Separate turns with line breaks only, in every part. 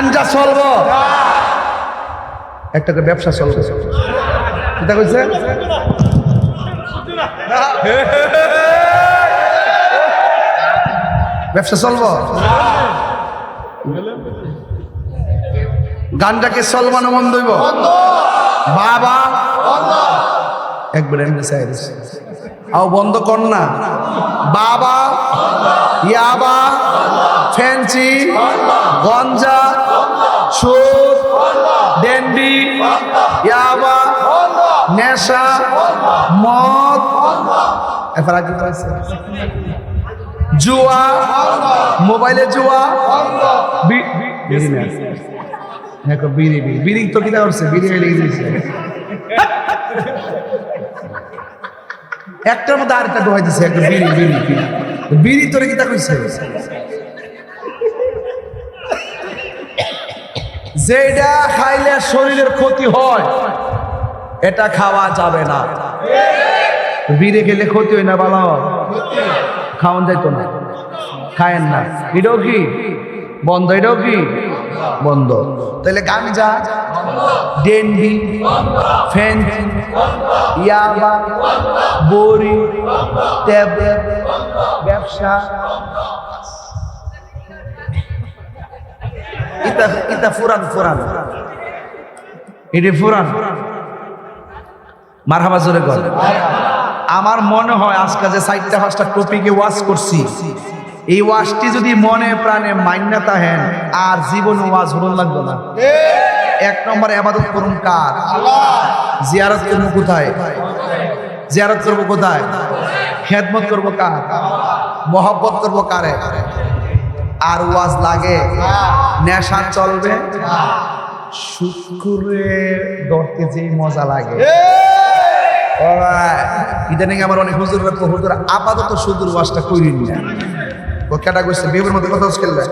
গাঞ্জা চলবো। একটা করে ব্যবসা চলবে। এটা কইছে? ব্যবসা চলবো? গানটাকে চলবানো বন্ধ হইব? বাবা। একবার এমনি চাই। আও বন্ধ কর না। বাবা। ইয়াবা। ফেন্সি গঞ্জা। সুদ ডেন্ডি ইয়াবা নেশা মদ এরপর কি আছে? জুয়া মোবাইলে জুয়া বিড়ি বিড়ি তো কিনা করছে বিড়ি দিয়েছে। একটার মধ্যে আরেকটা ডোহাই দিছে একটা বিড়ি বিড়ি বিড়ি বিড়ি তোরে কিতা কইছে? যেটা খাইলে শরীরের ক্ষতি হয়, এটা খাওয়া যাবে না। বিড়ে খেলে ক্ষতি হয় না ভালো খাওয়ান যাইতো না। খায়েন না। এটাও কি? বন্ধ, এটাও কি? বন্ধ। তাহলে গাঞ্জা ডেন্ডি ফেন্সি ইয়াবা, বড়ি ট্যাবলেট ব্যবসা। ইতা ইতা ফুরান ফুরান। এটি ফুরান। মারহাবা জোরে কর। আমার মনে হয় আজকে যে চারটা পাঁচটা টপিকে ওয়াশ করছি এই ওয়াশটি যদি মনে প্রাণে মান্যতা হেন আর জীবন ওয়াজ হরণ লাগবে না। এক নম্বর আবাদত করুন কার? জিয়ারত করব কোথায়? জিয়ারত করব কোথায়? খেদমত করব কার? মহব্বত করব কারে? আর ওয়াজ লাগে? নেশা চলবে? শুক্রে ধরতে যে মজা লাগে। ইদানিং আমার অনেক হুজুর হুজুর আপাতত সুদূর ওয়াজটা করিন না। ও কেটা কইছে বিয়ের মধ্যে কথা খেলবে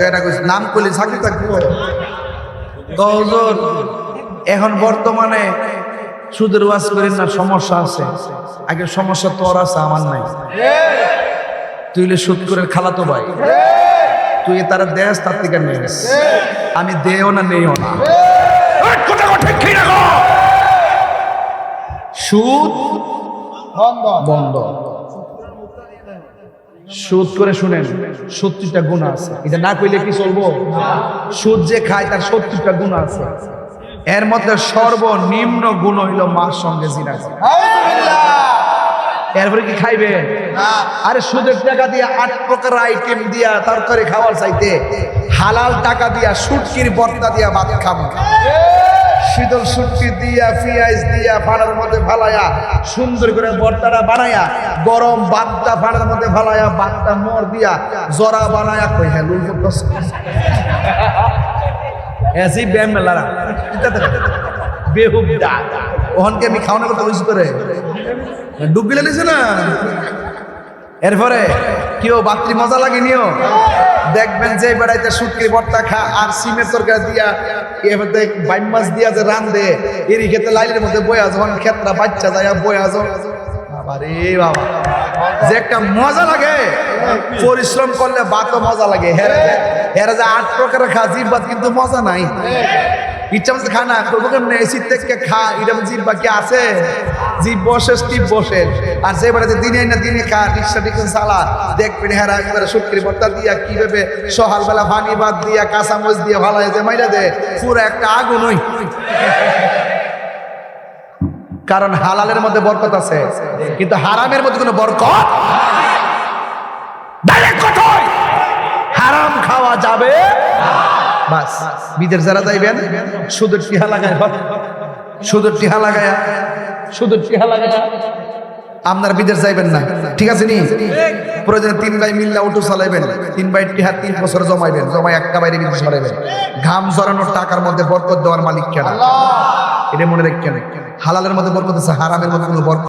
কেটা কইছে নাম করলে চাকরি থাকব? তো হুজুর এখন বর্তমানে সুদের ওয়াজ করেন না সমস্যা আছে। আগে সমস্যা তোর আছে আমার নাই। তুই হলে সুদ করে খালাতো ভাই। তুই তারা দেশ তার থেকে নেস। আমি দেও না, নেও না। সুদ বন্ধ। সুদ করে শুনেন, সত্তরটা গুণ আছে। এটা না কইলে কি চলবো? সুদ যে খায় তার সত্তরটা গুণ আছে। এর মধ্যে সর্বনিম্ন গুণ হইল মার সঙ্গে জিনা। এরপরে কি খাইবে? আরে সুদের টাকা দিয়ে আট প্রকার আইটেম দিয়া তরকারি খাওয়ার চাইতে হালাল টাকা দিয়া সুটকির বর্তা দিয়া ভাত খাব শীতল সুটকি দিয়া পিঁয়াজ দিয়া ফাড়ার মধ্যে ফালায়া সুন্দর করে বর্তাটা বানায়া গরম ভাতটা ফাড়ার মধ্যে ফালায়া ভাতটা মর দিয়া জরা বানায়া কই হ্যাঁ লুল এসি ব্যায়াম মেলারা। বেহুদা ওহনকে আমি খাওয়ানো করতে করে ডুব গিলে নিছে না। এরপরে কেউ বাত্রি মজা লাগে নিও। দেখবেন যে বেড়াইতে শুটকি ভর্তা খা, আর সিমের তরকারি দিয়া এবার বাইম মাছ দিয়া যে রান দে এরই খেতে লাইলের মধ্যে বয়া যখন ক্ষেত্রা বাচ্চা যায় বয়া যাও বাবা রে বাবা। যে একটা মজা লাগে। পরিশ্রম করলে বাতও মজা লাগে। হেরে হেরে যে আট প্রকারের খা জিব্বাত কিন্তু মজা নাই। ইচ্ছা না থেকে খা জিভ বাকি আছে? বসে স্টিভ বসে আর যে বেড়াতে দিনে না দিনে খা, রিক্সা টিক্সা চালা, দেখবেন হেরা শুক্রি ভর্তা দিয়া দিয়া দিয়া ভালো যে মাইরা দে পুরো একটা আগুন ওই কারণ হালালের মধ্যে বরকত আছে, কিন্তু হারামের মধ্যে কোনো বরকত? হারাম খাওয়া যাবে বাস। বিদের যারা যাইবেন সুদের টিহা লাগায় সুদের টিহা লাগায়া। সুদের টিহা লাগায়া। আপনার বিদেশ যাইবেন না। ঠিক আছে নি? প্রয়োজনে তিন ভাই মিল্লা অটো চালাইবেন। তিন ভাই টিহা তিন বছর জমাইবেন। জমাই একটা বাইরে বিদেশ সরাইবেন। ঘাম জড়ানোর টাকার মধ্যে বরকত দেওয়ার মালিক কেনা এটা মনে রাখেন। হালালের মধ্যে বরকত আছে হারামের মধ্যে কোনো বরকত